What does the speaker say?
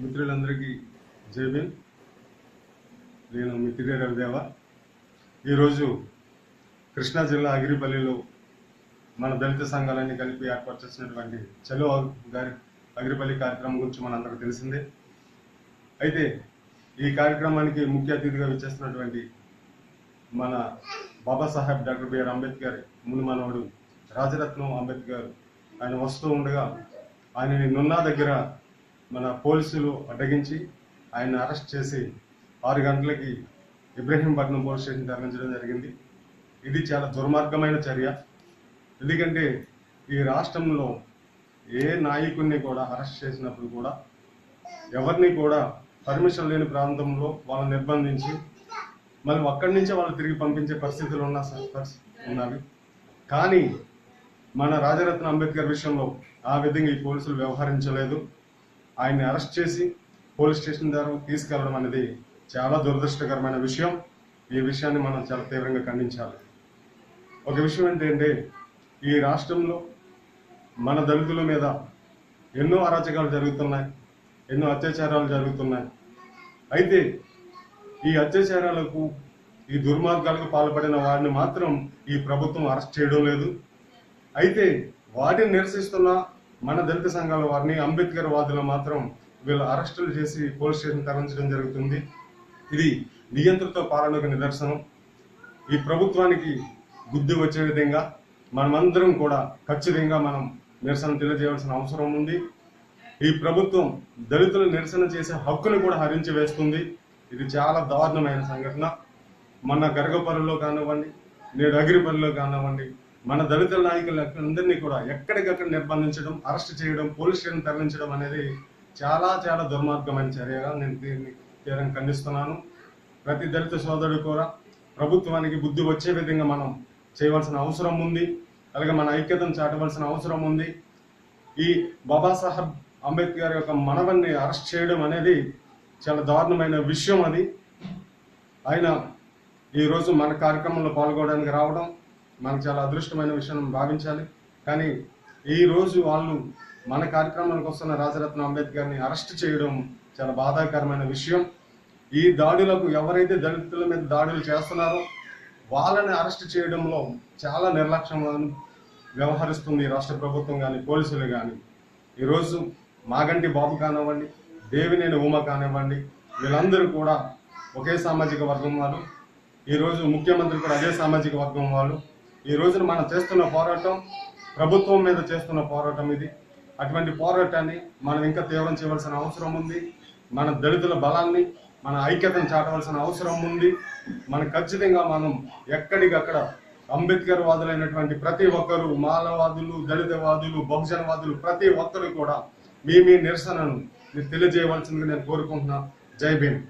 మిత్రులందరికీ జైబిన్ నేను మీ తిరే రవిదేవ. ఈరోజు కృష్ణా జిల్లా అగిరిపల్లిలో మన దళిత సంఘాలన్నీ కలిపి ఏర్పాటు చేసినటువంటి చలో గారి అగిరిపల్లి కార్యక్రమం గురించి మనందరికీ తెలిసిందే. అయితే ఈ కార్యక్రమానికి ముఖ్య అతిథిగా విచ్చేస్తున్నటువంటి మన బాబాసాహెబ్ డాక్టర్ బిఆర్ అంబేద్కర్ ముని మనవడు రాజరత్నం అంబేద్కర్ ఆయన వస్తూ ఉండగా ఆయనని నున్నా దగ్గర మన పోలీసులు అడ్డగించి ఆయన అరెస్ట్ చేసి ఆరు గంటలకి ఇబ్రహీంపట్నం పోలీస్ స్టేషన్ తరలించడం జరిగింది. ఇది చాలా దుర్మార్గమైన చర్య. ఎందుకంటే ఈ రాష్ట్రంలో ఏ నాయకుడిని కూడా అరెస్ట్ చేసినప్పుడు కూడా ఎవరిని కూడా పర్మిషన్ లేని ప్రాంతంలో వాళ్ళని నిర్బంధించి మళ్ళీ అక్కడి నుంచే వాళ్ళు తిరిగి పంపించే పరిస్థితులు ఉన్న పరిస్థితి ఉన్నవి. కానీ మన రాజరత్న అంబేద్కర్ విషయంలో ఆ విధంగా ఈ పోలీసులు వ్యవహరించలేదు. ఆయన్ని అరెస్ట్ చేసి పోలీస్ స్టేషన్ ద్వారా తీసుకెళ్ళడం అనేది చాలా దురదృష్టకరమైన విషయం. ఈ విషయాన్ని మనం చాలా తీవ్రంగా ఖండించాలి. ఒక విషయం ఏంటంటే ఈ రాష్ట్రంలో మన దళితుల మీద ఎన్నో అరాచకాలు జరుగుతున్నాయి ఎన్నో అత్యాచారాలు జరుగుతున్నాయి. అయితే ఈ అత్యాచారాలకు ఈ దుర్మార్గాలకు పాల్పడిన వారిని మాత్రం ఈ ప్రభుత్వం అరెస్ట్ చేయడం లేదు. అయితే వాటిని నిరసిస్తున్న మన దళిత సంఘాల వారిని అంబేద్కర్ వాదులు మాత్రం వీళ్ళు అరెస్టులు చేసి పోలీస్ స్టేషన్ తరలించడం జరుగుతుంది. ఇది నియంత్రిత పాలనకు నిదర్శనం. ఈ ప్రభుత్వానికి బుద్ధి వచ్చే విధంగా మనమందరం కూడా ఖచ్చితంగా మనం నిరసన తెలియజేయవలసిన అవసరం ఉంది. ఈ ప్రభుత్వం దళితులు నిరసన చేసే హక్కును కూడా హరించి వేస్తుంది. ఇది చాలా దారుణమైన సంఘటన. మన గరగపల్లిలో కానివ్వండి నేడు అగిరిపల్లిలో కానివ్వండి మన దళిత నాయకులు అందరినీ కూడా ఎక్కడికక్కడ నిర్బంధించడం అరెస్ట్ చేయడం పోలీస్ స్టేషన్ తరలించడం అనేది చాలా చాలా దుర్మార్గమైన చర్యగా నేను దీన్ని తీవ్రంగా ఖండిస్తున్నాను. ప్రతి దళిత సోదరుడు కూడా ప్రభుత్వానికి బుద్ధి వచ్చే విధంగా మనం చేయవలసిన అవసరం ఉంది. అలాగే మన ఐక్యతను చాటవలసిన అవసరం ఉంది. ఈ బాబాసాహెబ్ అంబేద్కర్ యొక్క మనవన్ని అరెస్ట్ చేయడం అనేది చాలా దారుణమైన విషయం అది. ఆయన ఈరోజు మన కార్యక్రమంలో పాల్గొనడానికి రావడం మనకు చాలా అదృష్టమైన విషయం భావించాలి. కానీ ఈ రోజు వాళ్ళు మన కార్యక్రమానికి వస్తున్న రాజరత్న అంబేద్కర్ని అరెస్ట్ చేయడం చాలా బాధాకరమైన విషయం. ఈ దాడులకు ఎవరైతే దళితుల మీద దాడులు చేస్తున్నారో వాళ్ళని అరెస్ట్ చేయడంలో చాలా నిర్లక్ష్యం వ్యవహరిస్తుంది రాష్ట్ర ప్రభుత్వం కానీ పోలీసులు కానీ ఈరోజు మాగంటి బాబు కానివ్వండి దేవినేని ఉమ కానివ్వండి వీళ్ళందరూ కూడా ఒకే సామాజిక వర్గం వాళ్ళు. ఈరోజు ముఖ్యమంత్రి కూడా అదే సామాజిక వర్గం వాళ్ళు. ఈ రోజున మనం చేస్తున్న పోరాటం ప్రభుత్వం మీద చేస్తున్న పోరాటం ఇది. అటువంటి పోరాటాన్ని మనం ఇంకా తీవ్రం చేయవలసిన అవసరం ఉంది. మన దళితుల బలాన్ని మన ఐక్యతను చాటవలసిన అవసరం ఉంది. మనం ఖచ్చితంగా మనం ఎక్కడికక్కడ అంబేద్కర్ వాదులైనటువంటి ప్రతి ఒక్కరు మానవాదులు దళితవాదులు బహుజనవాదులు ప్రతి ఒక్కరు కూడా మీ మీ నిరసనను మీరు తెలియజేయవలసిందిగా నేను కోరుకుంటున్నా. జై భీమ్.